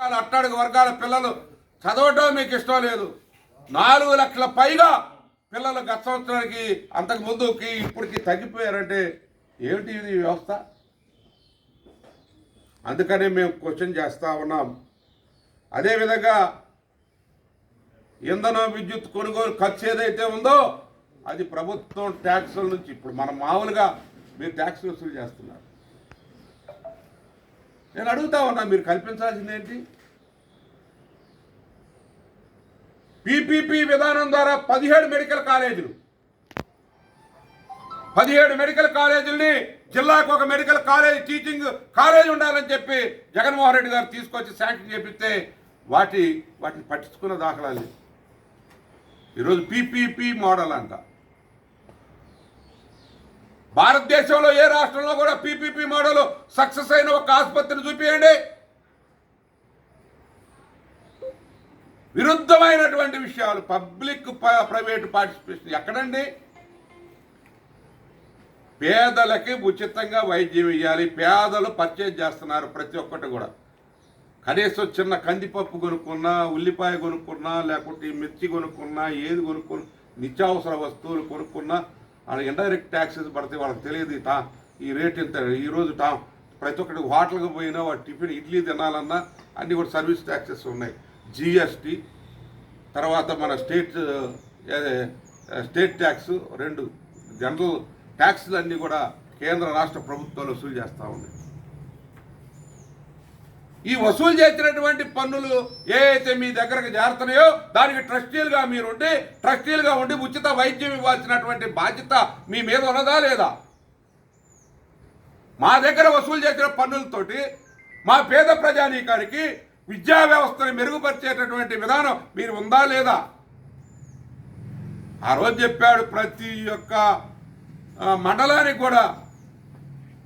అట్టడుగు వర్గాల పిల్లలు చదవటం మీకు ఇష్టం లేదు. నాలుగు లక్షల పైగా పిల్లలు గత సంవత్సరానికి అంతకు ముందుకి ఇప్పటికి తగ్గిపోయారంటే ఏమిటి ఇది వ్యవస్థ? అందుకనే మేము క్వశ్చన్ చేస్తూ ఉన్నాం. అదేవిధంగా ఇంధనం విద్యుత్ కొనుగోలు ఖర్చు ఏదైతే ఉందో అది ప్రభుత్వం ట్యాక్సుల నుంచి ఇప్పుడు మనం మామూలుగా మీరు ట్యాక్స్ వసూలు చేస్తున్నారు. నేను అడుగుతా ఉన్నా మీరు కల్పించాల్సింది ఏంటి? పీపీపీ విధానం ద్వారా పదిహేడు మెడికల్ కాలేజీలు. పదిహేడు మెడికల్ కాలేజీల్ని జిల్లాకు ఒక మెడికల్ కాలేజ్ టీచింగ్ కాలేజ్ ఉండాలని చెప్పి జగన్మోహన్ రెడ్డి గారు తీసుకొచ్చి శాంక్షన్ చేపిస్తే వాటి వాటిని పట్టించుకున్న దాఖలాలు ఈరోజు పీపీపీ మోడల్ అంట. భారతదేశంలో ఏ రాష్ట్రంలో కూడా పీపీపీ మోడల్ సక్సెస్ అయిన ఒక ఆసుపత్రిని చూపించండి విరుద్ధమైనటువంటి విషయాలు పబ్లిక్ ప్రైవేట్ పార్టిసిపేషన్ ఎక్కడండి? పేదలకి ఉచితంగా వైద్యం ఇవ్వాలి పేదలు పర్చేజ్ చేస్తున్నారు ప్రతి ఒక్కటి కూడా. కనీసం చిన్న కందిపప్పు కొనుక్కున్నా ఉల్లిపాయ కొనుక్కున్నా లేకుంటే మిర్చి కొనుక్కున్నా ఏది కొనుక్కున్నా నిత్యావసర వస్తువులు కొనుక్కున్నా వాళ్ళకి ఇండైరెక్ట్ ట్యాక్సెస్ పడితే వాళ్ళకి తెలియదు టా ఈ రేట్ ఇంత ఈరోజు టా ప్రతి ఒక్కటి హోటల్కి పోయినా వాడు టిఫిన్ ఇడ్లీ తినాలన్నా అన్నీ కూడా సర్వీస్ ట్యాక్సెస్ ఉన్నాయి. జిఎస్టీ తర్వాత మన స్టేట్ స్టేట్ ట్యాక్స్ రెండు జనరల్ ట్యాక్స్లు అన్నీ కూడా కేంద్ర రాష్ట్ర ప్రభుత్వాలు వసూలు చేస్తూ ఉన్నాయి. ఈ వసూలు చేసినటువంటి పన్నులు ఏ అయితే మీ దగ్గరకు చేరుతున్నాయో దానికి ట్రస్టీలుగా మీరుండి ట్రస్టీలుగా ఉండి ఉచిత వైద్యం ఇవ్వాల్సినటువంటి బాధ్యత మీ మీద ఉన్నదా లేదా? మా దగ్గర వసూలు చేసిన పన్నులతోటి మా పేద ప్రజానీకానికి విద్యా వ్యవస్థను మెరుగుపరిచేటటువంటి విధానం మీరు ఉందా లేదా? ఆ రోజు చెప్పాడు ప్రతి ఒక్క మండలానికి కూడా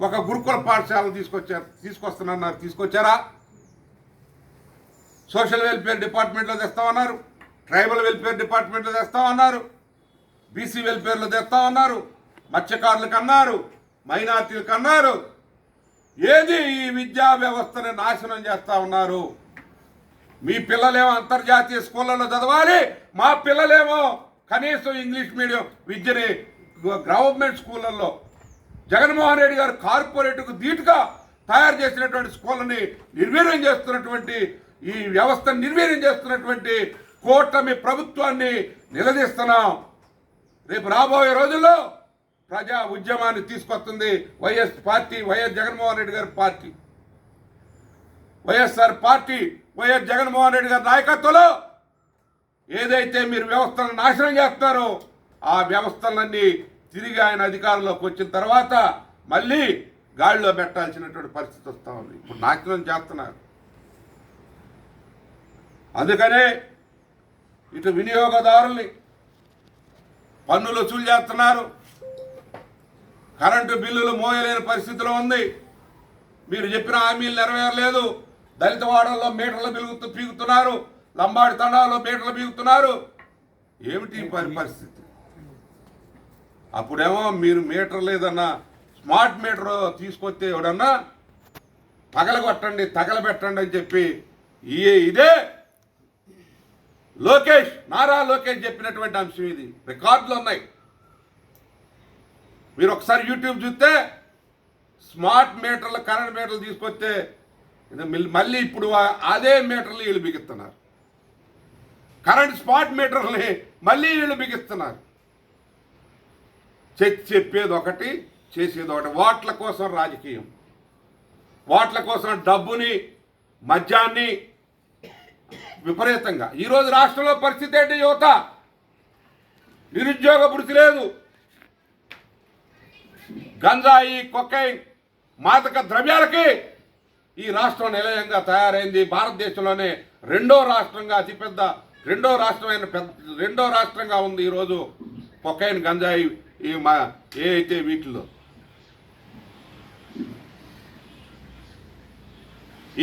ఒక గురుకుల పాఠశాల తీసుకొచ్చారు తీసుకొస్తున్నారు తీసుకొచ్చారా? సోషల్ వెల్ఫేర్ డిపార్ట్మెంట్లో తెస్తామన్నారు ట్రైబల్ వెల్ఫేర్ డిపార్ట్మెంట్లో తెస్తామన్నారు బీసీ వెల్ఫేర్లో తెస్తామన్నారు మత్స్యకారులకు అన్నారు మైనార్టీలకు అన్నారు ఏది ఈ విద్యా వ్యవస్థని నాశనం చేస్తా ఉన్నారు? మీ పిల్లలేమో అంతర్జాతీయ స్కూళ్ళలో చదవాలి మా పిల్లలేమో కనీసం ఇంగ్లీష్ మీడియం విద్యని గవర్నమెంట్ స్కూళ్ళల్లో జగన్మోహన్ రెడ్డి గారు కార్పొరేట్కు ధీటుగా తయారు చేసినటువంటి స్కూళ్ళని నిర్వీర్యం చేస్తున్నటువంటి ఈ వ్యవస్థను నిర్వీర్యం చేస్తున్నటువంటి కూటమి ప్రభుత్వాన్ని నిలదీస్తున్నాం. రేపు రాబోయే రోజుల్లో ప్రజా ఉద్యమాన్ని తీసుకొస్తుంది YS party YS Jaganmohan Reddy గారి party. YSR party YS Jaganmohan Reddy గారి నాయకత్వంలో ఏదైతే మీరు వ్యవస్థలను నాశనం చేస్తారో ఆ వ్యవస్థలన్నీ తిరిగి ఆయన అధికారంలోకి వచ్చిన తర్వాత మళ్ళీ గాడిలో పెట్టాల్సినటువంటి పరిస్థితి వస్తూ ఉంది. ఇప్పుడు నాశనం చేస్తున్నారు. అందుకనే ఇటు వినియోగదారుల్ని పన్నులు వసూలు చేస్తున్నారు. కరెంటు బిల్లులు మోయలేని పరిస్థితిలో ఉంది. మీరు చెప్పిన హామీలు నెరవేరలేదు. దళిత వాడల్లో మీటర్లు బిగుతూ పీగుతున్నారు లంబాడి తండాలో మీటర్లు పీగుతున్నారు ఏమిటి పరి- పరిస్థితి? అప్పుడేమో మీరు మీటర్ లేదన్నా స్మార్ట్ మీటర్ తీసుకొస్తే ఎవడన్నా పగలగొట్టండి తగలబెట్టండి అని చెప్పి ఈ ఇదే లోకేష్ నారా లోకేష్ చెప్పినటువంటి అంశం ఇది. రికార్డులు ఉన్నాయి. మీరు ఒకసారి యూట్యూబ్ చూస్తే స్మార్ట్ మీటర్లు కరెంట్ మీటర్లు తీసుకొస్తే మళ్ళీ ఇప్పుడు అదే మీటర్లు వీళ్ళు బిగిస్తున్నారు. కరెంట్ స్మార్ట్ మీటర్ని మళ్ళీ వీళ్ళు బిగిస్తున్నారు. చె- చెప్పేది ఒకటి చేసేది ఒకటి. ఓట్ల కోసం రాజకీయం. ఓట్ల కోసం డబ్బుని మద్యాన్ని విపరీతంగా. ఈరోజు రాష్ట్రంలో పరిస్థితి ఏంటి యువత? నిరుద్యోగ వృత్తి లేదు. గంజాయి కొక్కైన్ మాదక ద్రవ్యాలకి ఈ రాష్ట్రం నిలయంగా తయారైంది. భారతదేశంలోనే రెండో రాష్ట్రంగా అతిపెద్ద రెండో రాష్ట్రమైన పెద్ద రెండో రాష్ట్రంగా ఉంది ఈరోజు కొక్కైన్ గంజాయి ఈ మా ఏ అయితే వీటిలో.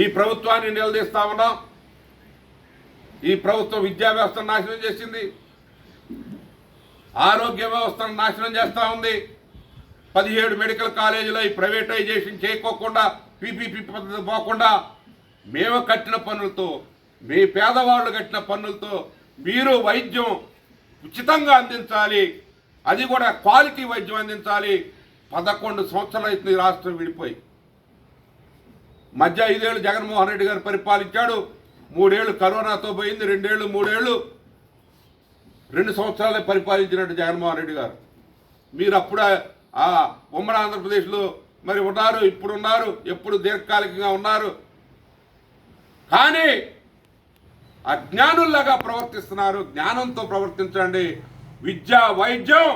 ఈ ప్రభుత్వాన్ని నిలదీస్తా ఉన్నాం. ఈ ప్రభుత్వం విద్యా వ్యవస్థను నాశనం చేసింది. ఆరోగ్య వ్యవస్థను నాశనం చేస్తూ ఉంది. పదిహేడు మెడికల్ కాలేజీలో ఈ ప్రైవేటైజేషన్ చేయకోకుండా పీపీపీ పద్ధతి పోకుండా మేము కట్టిన పనులతో మీ పేదవాళ్ళు కట్టిన పనులతో మీరు వైద్యం ఉచితంగా అందించాలి. అది కూడా క్వాలిటీ వైద్యం అందించాలి. పదకొండు సంవత్సరాలు అవుతుంది రాష్ట్రం విడిపోయి. మధ్య ఐదేళ్ళు జగన్మోహన్ రెడ్డి గారు పరిపాలించాడు. మూడేళ్ళు కరోనాతో పోయింది రెండేళ్ళు మూడేళ్ళు రెండు సంవత్సరాలే పరిపాలించినట్టు జగన్మోహన్ రెడ్డి గారు. మీరు అప్పుడు ఆ ఉమ్మడి ఆంధ్రప్రదేశ్లో మరి ఉన్నారు ఇప్పుడు ఉన్నారు ఎప్పుడు దీర్ఘకాలికంగా ఉన్నారు. కానీ అజ్ఞానుల్లాగా ప్రవర్తిస్తున్నారు జ్ఞానంతో ప్రవర్తించండి. విద్య వైద్యం